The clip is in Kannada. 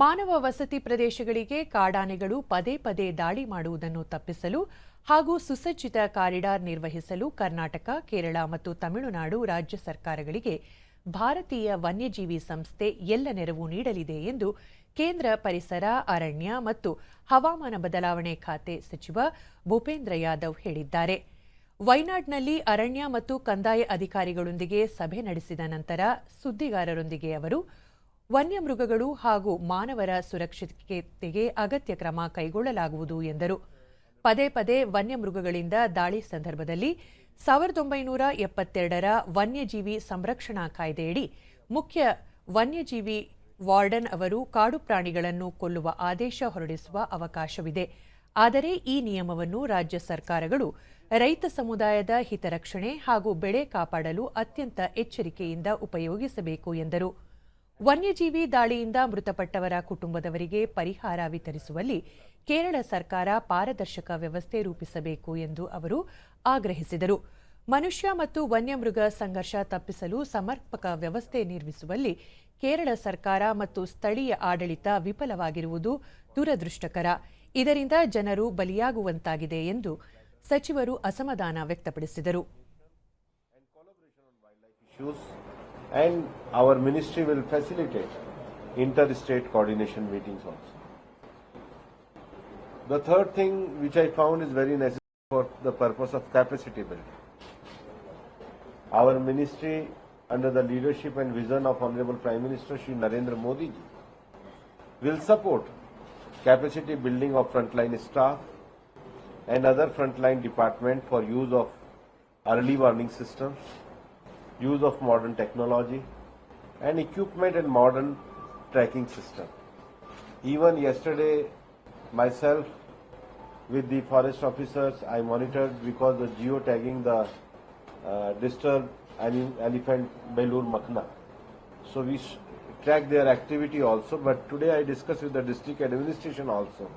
ಮಾನವ ವಸತಿ ಪ್ರದೇಶಗಳಿಗೆ ಕಾಡಾನೆಗಳು ಪದೇ ಪದೇ ದಾಳಿ ಮಾಡುವುದನ್ನು ತಪ್ಪಿಸಲು ಹಾಗೂ ಸುಸಜ್ಜಿತ ಕಾರಿಡಾರ್ ನಿರ್ವಹಿಸಲು ಕರ್ನಾಟಕ, ಕೇರಳ ಮತ್ತು ತಮಿಳುನಾಡು ರಾಜ್ಯ ಸರ್ಕಾರಗಳಿಗೆ ಭಾರತೀಯ ವನ್ಯಜೀವಿ ಸಂಸ್ಥೆ ಎಲ್ಲ ನೆರವು ನೀಡಲಿದೆ ಎಂದು ಕೇಂದ್ರ ಪರಿಸರ, ಅರಣ್ಯ ಮತ್ತು ಹವಾಮಾನ ಬದಲಾವಣೆ ಖಾತೆ ಸಚಿವ ಭೂಪೇಂದ್ರ ಯಾದವ್ ಹೇಳಿದ್ದಾರೆ. ವೈನಾಡ್ನಲ್ಲಿ ಅರಣ್ಯ ಮತ್ತು ಕಂದಾಯ ಅಧಿಕಾರಿಗಳೊಂದಿಗೆ ಸಭೆ ನಡೆಸಿದ ನಂತರ ಸುದ್ದಿಗಾರರೊಂದಿಗೆ ಅವರು ವನ್ಯಮೃಗಗಳು ಹಾಗೂ ಮಾನವರ ಸುರಕ್ಷತೆಗೆ ಅಗತ್ಯ ಕ್ರಮ ಕೈಗೊಳ್ಳಲಾಗುವುದು ಎಂದರು. ಪದೇ ಪದೇ ವನ್ಯಮೃಗಗಳಿಂದ ದಾಳಿ ಸಂದರ್ಭದಲ್ಲಿ ಸಾವಿರದ ಒಂಬೈನೂರ ಎಪ್ಪತ್ತೆರಡರ ವನ್ಯಜೀವಿ ಸಂರಕ್ಷಣಾ ಕಾಯ್ದೆಯಡಿ ಮುಖ್ಯ ವನ್ಯಜೀವಿ ವಾರ್ಡನ್ ಅವರು ಕಾಡು ಪ್ರಾಣಿಗಳನ್ನು ಕೊಲ್ಲುವ ಆದೇಶ ಹೊರಡಿಸುವ ಅವಕಾಶವಿದೆ. ಆದರೆ ಈ ನಿಯಮವನ್ನು ರಾಜ್ಯ ಸರ್ಕಾರಗಳು, ರೈತ ಸಮುದಾಯದ ಹಿತರಕ್ಷಣೆ ಹಾಗೂ ಬೆಳೆ ಕಾಪಾಡಲು ಅತ್ಯಂತ ಎಚ್ಚರಿಕೆಯಿಂದ ಉಪಯೋಗಿಸಬೇಕು ಎಂದರು. ವನ್ಯಜೀವಿ ದಾಳಿಯಿಂದ ಮೃತಪಟ್ಟವರ ಕುಟುಂಬದವರಿಗೆ ಪರಿಹಾರ ವಿತರಿಸುವಲ್ಲಿ ಕೇರಳ ಸರ್ಕಾರ ಪಾರದರ್ಶಕ ವ್ಯವಸ್ಥೆ ರೂಪಿಸಬೇಕು ಎಂದು ಅವರು ಆಗ್ರಹಿಸಿದರು. ಮನುಷ್ಯ ಮತ್ತು ವನ್ಯಮೃಗ ಸಂಘರ್ಷ ತಪ್ಪಿಸಲು ಸಮರ್ಪಕ ವ್ಯವಸ್ಥೆ ನಿರ್ಮಿಸುವಲ್ಲಿ ಕೇರಳ ಸರ್ಕಾರ ಮತ್ತು ಸ್ಥಳೀಯ ಆಡಳಿತ ವಿಫಲವಾಗಿರುವುದು ದುರದೃಷ್ಟಕರ. ಇದರಿಂದ ಜನರು ಬಲಿಯಾಗುವಂತಾಗಿದೆ ಎಂದು ಸಚಿವರು ಅಸಮಾಧಾನ ವ್ಯಕ್ತಪಡಿಸಿದರು. And our ministry will facilitate inter-state coordination meetings also. The third thing which I found is very necessary for the purpose of capacity building. Our ministry under the leadership and vision of Honorable Prime Minister Shri Narendra Modi ji, will support capacity building of frontline staff and other frontline department for use of early warning systems, use of modern technology and equipment and modern tracking system. Even yesterday, myself with the forest officers, I monitored because the geotagging the uh, disturbed ele- elephant Belur Makna. So we track their activity also. But today I discussed with the district administration also